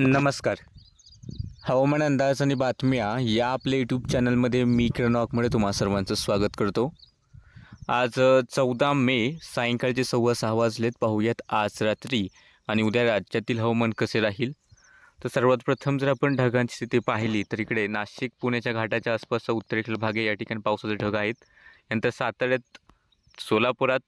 नमस्कार. हवामान अंदाज आणि बातम्या या आपल्या यूट्यूब चॅनलमध्ये मी किरण वाघमोडे तुम्हा सर्वांचं स्वागत करतो. आज चौदा मे सायंकाळचे सव्वा सहा वाजलेत. पाहूयात आज रात्री आणि उद्या राज्यातील हवामान कसे राहील. तर सर्वात प्रथम जर आपण ढगांची स्थिती पाहिली तर इकडे नाशिक पुण्याच्या घाटाच्या आसपासचा उत्तरेकडील भाग आहे या ठिकाणी पावसाचे ढग आहेत. नंतर साताऱ्यात सोलापुरात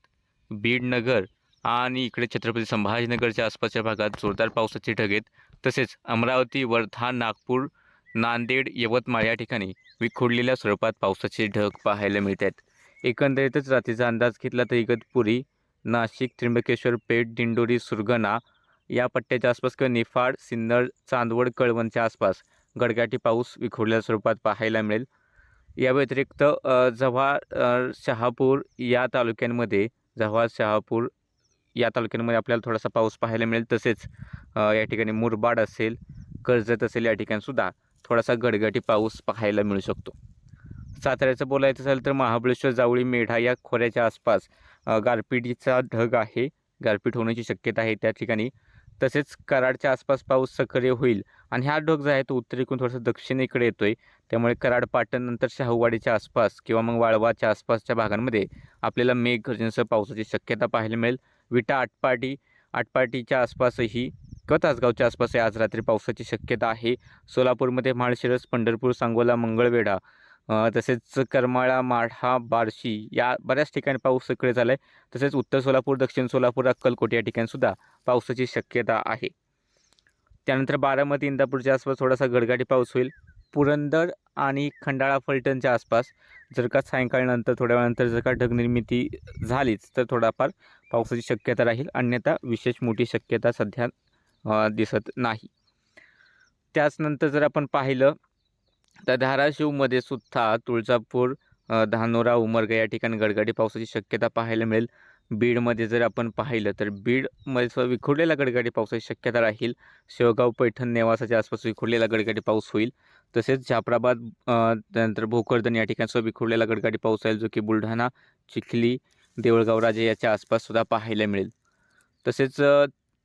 बीडनगर आणि इकडे छत्रपती संभाजीनगरच्या आसपासच्या भागात जोरदार पावसाचे ढग आहेत. तसेच अमरावती वर्धा नागपूर नांदेड यवतमाळ या ठिकाणी विखुरलेल्या स्वरूपात पावसाचे ढग पाहायला मिळत आहेत एकंदरीतच रात्रीचा अंदाज घेतला तर इगतपुरी नाशिक त्र्यंबकेश्वर पेठ दिंडोरी सुरगणा या पट्ट्याच्या आसपास किंवा निफाड सिन्नर चांदवड कळवणच्या आसपास गडगाटी पाऊस विखुरलेल्या स्वरूपात पाहायला मिळेल. या व्यतिरिक्त जव्हार शहापूर या तालुक्यांमध्ये जव्हार शहापूर या तालुक्यांमध्ये आपल्याला थोडासा पाऊस पाहायला मिळेल. तसेच या ठिकाणी मुरबाड असेल कर्जत असेल या ठिकाणीसुद्धा थोडासा गडगडी पाऊस पाहायला मिळू शकतो. साताऱ्याचं बोलायचं झालं तर महाबळेश्वर जावळी मेढा या खोऱ्याच्या आसपास गारपीटीचा गारपिटीचा ढग आहे. गारपीट होण्याची शक्यता आहे त्या ठिकाणी. तसेच कराडच्या आसपास पाऊस सक्रिय होईल आणि हा ढग जो आहे तो उत्तरेकडून थोडासा दक्षिणेकडे येतो आहे त्यामुळे कराड पाटण नंतर शाहूवाडीच्या आसपास किंवा मग वाळवाच्या आसपासच्या भागांमध्ये आपल्याला मेघ गर्जनेसह पावसाची शक्यता पाहायला मिळेल. विटा आटपाडी आटपाडीच्या आसपासही किंवा तासगावच्या आसपासही आज रात्री पावसाची शक्यता आहे. सोलापूरमध्ये माळशिरस पंढरपूर सांगोला मंगळवेढा तसेच करमाळा माढा बार्शी या बऱ्याच ठिकाणी पाऊस सक्रिय झाला आहे तसेच उत्तर सोलापूर दक्षिण सोलापूर अक्कलकोट या ठिकाणीसुद्धा पावसाची शक्यता आहे. त्यानंतर बारामती इंदापूरच्या आसपास थोडासा गडगाडी पाऊस होईल. पुरंदर आणि खंडाळा फलटणच्या आसपास जर का सायंकाळनंतर थोड्या वेळानंतर जर का ढगनिर्मिती झालीच तर थोडाफार पावसाची शक्यता राहील. अन्यथा विशेष मोठी शक्यता सध्या दिसत नाही. त्याचनंतर जर आपण पाहिलं तर धाराशिवमध्ये सुद्धा तुळजापूर धानोरा उमरगा या ठिकाणी गडगडी पावसाची शक्यता पाहायला मिळेल. बीडमध्ये जर आपण पाहिलं तर बीडमध्ये सुद्धा विखुरलेला गडगडी पावसाची शक्यता राहील. शेवगाव पैठण नेवासाच्या आसपास विखुरलेला गडगडी पाऊस होईल. तसेच जाफराबाद त्यानंतर भोकरदन या ठिकाणी सुद्धा विखुरलेला गडगडी पाऊस राहील जो की बुलढाणा चिखली देवळगाव राजे याच्या आसपास सुद्धा पाहायला मिळेल. तसेच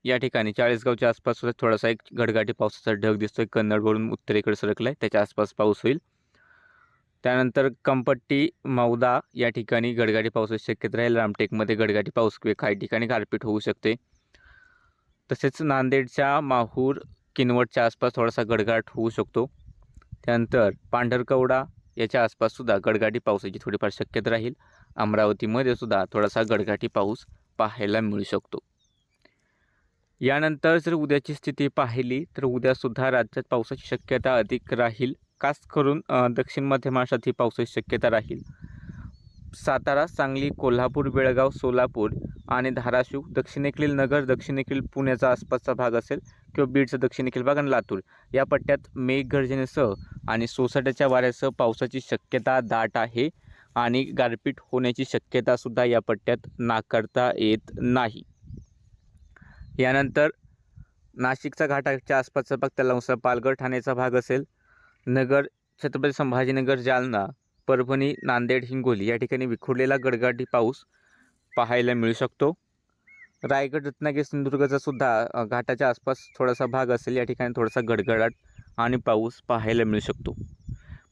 या ठिकाणी चाळीसगावच्या आसपास सुद्धा थोडासा एक गडगाटी पावसाचा ढग दिसतोय. कन्नडवरून उत्तरेकडे सरकलाय. त्याच्या आसपास पाऊस होईल. त्यानंतर कंपट्टी मौदा या ठिकाणी गडगाडी पावसाची शक्यता राहील. रामटेकमध्ये गडगाडी पाऊस किंवा काही ठिकाणी गारपीट होऊ शकते. तसेच नांदेडच्या माहूर किनवटच्या आसपास थोडासा गडगाट होऊ शकतो. त्यानंतर पांढरकवडा याच्या आसपाससुद्धा गडगाटी गडगाडी पावसाची थोडीफार शक्यता राहील. अमरावतीमध्ये सुद्धा थोडासा गडगाठी पाऊस पाहायला मिळू शकतो. यानंतर जर उद्याची स्थिती पाहिली तर उद्यासुद्धा राज्यात पावसाची शक्यता अधिक राहील. खास करून दक्षिण मध्य महाराष्ट्रात ही पावसाची शक्यता राहील. सातारा सांगली कोल्हापूर बेळगाव सोलापूर आणि धाराशिव दक्षिणेकडील नगर दक्षिणेकडील पुण्याचा आसपासचा भाग असेल किंवा बीडचा दक्षिणेकडील भाग आणि लातूर या पट्ट्यात मेघगर्जनेसह आणि सोसाट्याच्या वाऱ्यासह पावसाची शक्यता दाट आहे. आणि गारपीट होण्याची शक्यतासुद्धा या पट्ट्यात नाकारता येत नाही. यानंतर नाशिकचा घाटाच्या आसपासचा भाग त्याला अनुसार पालघर ठाण्याचा भाग असेल. नगर छत्रपती संभाजीनगर जालना परभणी नांदेड हिंगोली या ठिकाणी विखुरलेला गडगाडी पाऊस पाहायला मिळू शकतो. रायगड रत्नागिरी सिंधुदुर्गचा सुद्धा घाटाच्या आसपास थोडासा भाग असेल या ठिकाणी थोडासा गडगडाट आणि पाऊस पाहायला मिळू शकतो.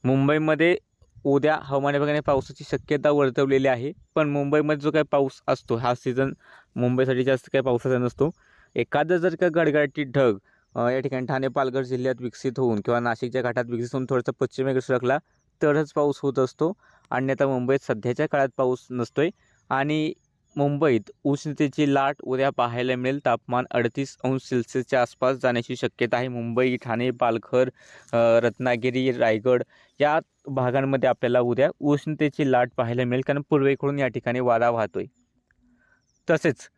मुंबईमध्ये उद्या हवामान विभागाने पावसाची शक्यता वर्तवलेली आहे. पण मुंबईमध्ये जो काही पाऊस असतो हा सीझन मुंबईसाठी जास्त काही पावसाचा नसतो. एखादं जर का गडगडाटी ढग या ठिकाणी ठाणे पालघर जिल्ह्यात विकसित होऊन किंवा नाशिकच्या घाटात विकसित होऊन थोडंसं पश्चिमेकडे सरकला तरच पाऊस होत असतो. अन्यथा मुंबईत सध्याच्या काळात पाऊस नसतोय. आणि मुंबईत उष्णतेची लाट उद्या पाहायला मिळेल. तापमान अडतीस अंश सेल्सिअसच्या आसपास जाण्याची शक्यता आहे. मुंबई ठाणे पालघर रत्नागिरी रायगड या भागांमध्ये आपल्याला उद्या उष्णतेची लाट पाहायला मिळेल. कारण पूर्वेकडून या ठिकाणी वारा वाहतोय. तसेच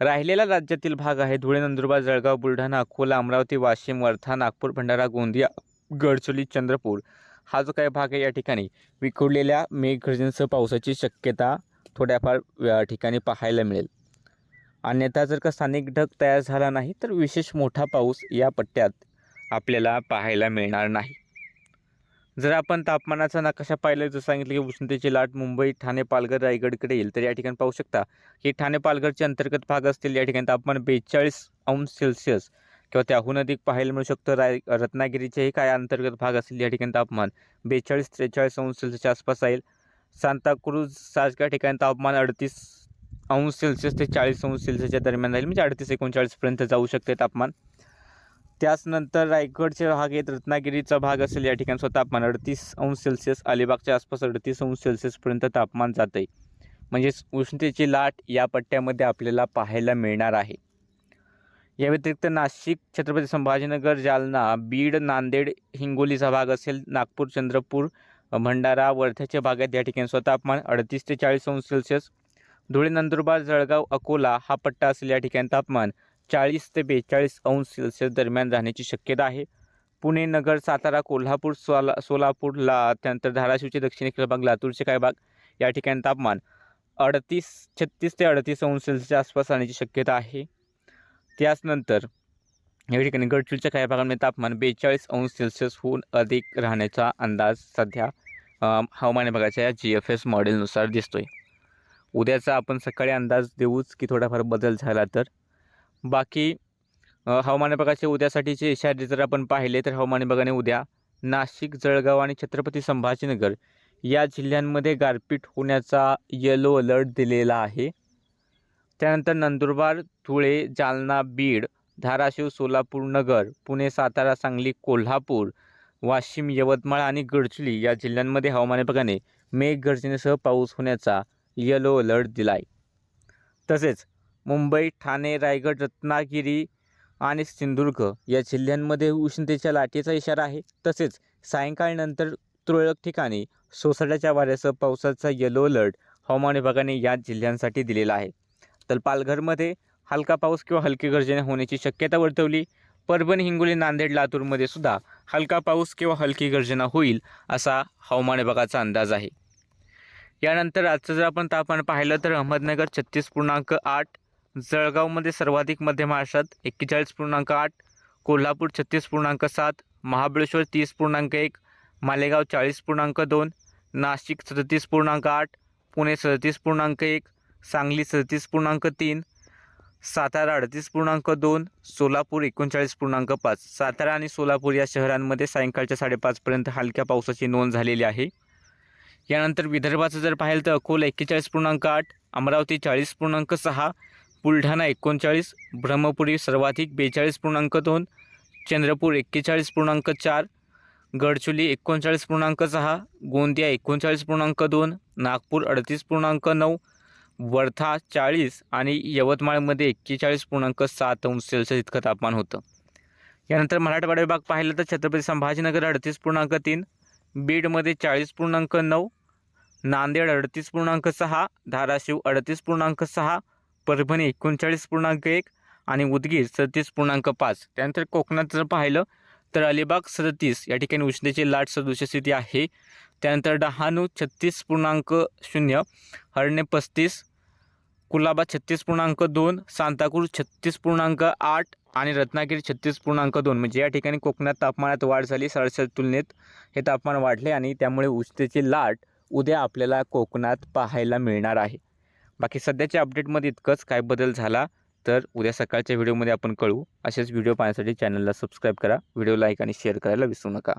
राहिलेला राज्यातील भाग आहे धुळे नंदुरबार जळगाव बुलढाणा अकोला अमरावती वाशिम वर्धा नागपूर भंडारा गोंदिया गडचोली चंद्रपूर. हा जो काही भाग आहे या ठिकाणी विखुरलेल्या मेघगर्जनेसह पावसाची शक्यता थोड्याफार ठिकाणी पाहायला मिळेल. अन्यथा जर का स्थानिक ढग तयार झाला नाही तर विशेष मोठा पाऊस या पट्ट्यात आपल्याला पाहायला मिळणार नाही. जर आपण तापमानाचा नकाशा पाहिला जर सांगितलं की उष्णतेची लाट मुंबई ठाणे पालघर रायगडकडे येईल तर या ठिकाणी पाहू शकता की ठाणे पालघरचे अंतर्गत भाग असतील या ठिकाणी तापमान बेचाळीस अंश सेल्सिअस किंवा त्याहून अधिक पाहायला मिळू शकतं. राय रत्नागिरीचेही काय अंतर्गत भाग असतील या ठिकाणी तापमान बेचाळीस त्रेचाळीस अंश सेल्सिअसच्या आसपास राहील. सांताक्रूज सारख्या ठिकाणी तापमान अडतीस अंश सेल्सिअस ते चाळीस अंश सेल्सिअसच्या दरम्यान राहील. म्हणजे अडतीस एकोणचाळीसपर्यंत जाऊ शकते तापमान. त्याचनंतर रायगडचे भाग आहेत. रत्नागिरीचा भाग असेल या ठिकाणचं तापमान अडतीस अंश सेल्सिअस. अलिबागच्या आसपास अडतीस अंश सेल्सिअसपर्यंत तापमान जातं आहे म्हणजेच उष्णतेची लाट या पट्ट्यामध्ये आपल्याला पाहायला मिळणार आहे. या व्यतिरिक्त नाशिक छत्रपती संभाजीनगर जालना बीड नांदेड हिंगोलीचा भाग असेल नागपूर चंद्रपूर भंडारा वर्ध्याच्या भागात या ठिकाणी स्वतः तापमान अडतीस ते चाळीस अंश सेल्सिअस. धुळे नंदुरबार जळगाव अकोला हा पट्टा असेल या ठिकाणी तापमान चाळीस ते बेचाळीस अंश सेल्सिअस दरम्यान राहण्याची शक्यता आहे. पुणे नगर सातारा कोल्हापूर सोला सोलापूरला त्यानंतर धाराशिवचे दक्षिणेकडे भाग लातूरचे काही भाग या ठिकाणी तापमान अडतीस छत्तीस ते अडतीस अंश सेल्सिअसच्या आसपास राहण्याची शक्यता आहे. त्याचनंतर या ठिकाणी गडचिरोलीच्या काही भागांमध्ये तापमान बेचाळीस अंश सेल्सिअसहून अधिक राहण्याचा अंदाज सध्या हवामान विभागाच्या या जी एफ एस मॉडेलनुसार दिसतो आहे उद्याचा आपण सकाळी अंदाज देऊच की थोडाफार बदल झाला तर. बाकी हवामान विभागाचे उद्यासाठीचे इशारे जर आपण पाहिले तर हवामान विभागाने उद्या नाशिक जळगाव आणि छत्रपती संभाजीनगर या जिल्ह्यांमध्ये गारपीट होण्याचा येलो अलर्ट दिलेला आहे. त्यानंतर नंदुरबार धुळे जालना बीड धाराशिव सोलापूर नगर पुणे सातारा सांगली कोल्हापूर वाशिम यवतमाळ आणि गडचिरोली या जिल्ह्यांमध्ये हवामान विभागाने मेघगर्जनेसह पाऊस होण्याचा येलो अलर्ट दिला आहे तसेच मुंबई ठाणे रायगड रत्नागिरी आणि सिंधुदुर्ग या जिल्ह्यांमध्ये उष्णतेच्या लाटेचा इशारा आहे. तसेच सायंकाळनंतर तुरळक ठिकाणी सोसाट्याच्या वाऱ्यासह पावसाचा येलो अलर्ट हवामान विभागाने या जिल्ह्यांसाठी दिलेला आहे. तर पालघरमध्ये हलका पाऊस किंवा हलकी गर्जने होण्याची शक्यता वर्तवली. परभणी हिंगोली नांदेड लातूरमध्ये सुद्धा हलका पाऊस किंवा हलकी गर्जना होईल असा हवामान विभागाचा अंदाज आहे. यानंतर आजचं जर आपण तापमान पाहिलं तर अहमदनगर छत्तीस पूर्णांक आठ जळगावमध्ये सर्वाधिक मध्य महाराष्ट्रात एक्केचाळीस पूर्णांक आठ कोल्हापूर छत्तीस पूर्णांक सात महाबळेश्वर तीस पूर्णांक एक मालेगाव चाळीस पूर्णांक दोन नाशिक सदतीस पूर्णांक आठ पुणे सदतीस पूर्णांक एक सांगली सदतीस पूर्णांक तीन सातारा अडतीस पूर्णांक दोन सोलापूर एकोणचाळीस पूर्णांक पाच. सातारा आणि सोलापूर या शहरांमध्ये सायंकाळच्या साडेपाचपर्यंत हलक्या पावसाची नोंद झालेली आहे. यानंतर विदर्भाचं जर पाहिलं तर अकोला एक्केचाळीस पूर्णांक आठ अमरावती चाळीस पूर्णांक सहा बुलढाणा एकोणचाळीस ब्रह्मपुरी सर्वाधिक बेचाळीस पूर्णांक दोन चंद्रपूर एक्केचाळीस पूर्णांक चार गडचुली एकोणचाळीस पूर्णांक सहा गोंदिया एकोणचाळीस पूर्णांक दोन नागपूर अडतीस पूर्णांक नऊ वर्धा चाळीस आणि यवतमाळमध्ये एक्केचाळीस पूर्णांक सात अंश सेल्सिअस इतकं तापमान होतं. यानंतर मराठवाडा विभाग पाहिलं तर छत्रपती संभाजीनगर अडतीस पूर्णांक तीन बीडमध्ये चाळीस पूर्णांक नऊ नांदेड अडतीस पूर्णांक सहा धाराशिव अडतीस पूर्णांक सहा परभणी एकोणचाळीस पूर्णांक एक आणि उदगीर सदतीस पूर्णांक पाच. त्यानंतर कोकणात जर पाहिलं तर अलिबाग सदतीस या ठिकाणी उष्णतेची लाट सदृश स्थिती आहे. त्यानंतर डहाणू छत्तीस पूर्णांक शून्य हरणे पस्तीस कुलाबा छत्तीस पूर्णांक दोन सांताक्रूज छत्तीस पूर्णांक आठ आणि रत्नागिरी छत्तीस पूर्णांक दोन. म्हणजे या ठिकाणी कोकणात तापमानात वाढ झाली सरासरी तुलनेत हे तापमान वाढले आणि त्यामुळे उष्णतेची लाट उद्या आपल्याला कोकणात पाहायला मिळणार आहे. बाकी सध्याच्या अपडेटमध्ये इतकंच. काय बदल झाला? तर उद्या सकाळच्या व्हिडिओमध्ये आपण कळू. असेच व्हिडिओ पाहण्यासाठी चॅनलला सबस्क्राईब करा. व्हिडिओ लाईक आणि शेअर करायला विसरू नका.